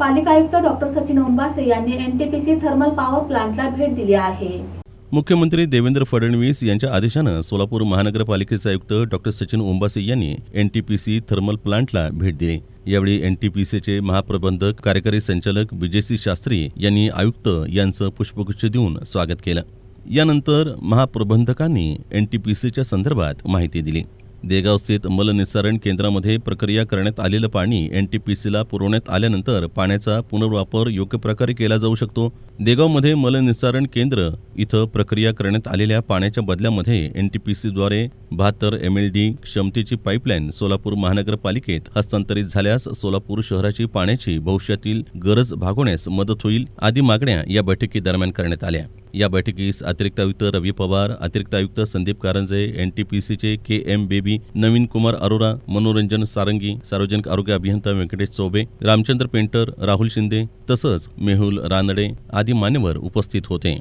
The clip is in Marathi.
पालिका आयुक्त डॉक्टर सचिन ओंबासे यांनी एनटीपीसी थर्मल पॉवर प्लांटला भेट दिली आहे. मुख्यमंत्री देवेंद्र फडणवीस यांच्या आदेशानं सोलापूर महानगरपालिकेचे आयुक्त डॉक्टर सचिन ओंबासे यांनी एनटीपीसी थर्मल प्लांटला भेट दिली. यावेळी एनटीपीसीचे महाप्रबंधक कार्यकारी संचालक विजयसी शास्त्री यांनी आयुक्त यांचं पुष्पगुच्छ देऊन स्वागत केलं. यानंतर महाप्रबंधकांनी एनटीपीसीच्या संदर्भात माहिती दिली. देगावस्थित मलनिसारण मलनिस्सारण केंद्रामध्ये प्रक्रिया करण्यात आलेलं पाणी एन टी पी सीला पुरवण्यात आल्यानंतर पाण्याचा पुनर्वापर योग्य प्रकारे केला जाऊ शकतो. देगावमध्ये मलनिस्सारण केंद्र इथं प्रक्रिया करण्यात आलेल्या पाण्याच्या बदल्यामध्ये एन टी पी सीद्वारे बहात्तर एम एल डी क्षमतेची पाईपलाईन सोलापूर महानगरपालिकेत हस्तांतरित झाल्यास सोलापूर शहराची पाण्याची भविष्यातील गरज भागवण्यास मदत होईल आदी मागण्या या बैठकीदरम्यान करण्यात आल्या. या बैठकीस अतिरिक्त आयुक्त रवी पवार अतिरिक्त आयुक्त Sandeep Karanje N T P सीचे K M baby Naveen Kumar Arora Manoranjan Sarangi सार्वजनिक आरोग्य अभियंता व्यंकटेश चौबे रामचंद्र पेंटर राहुल शिंदे तसंच मेहुल रानडे आदी मान्यवर उपस्थित होते.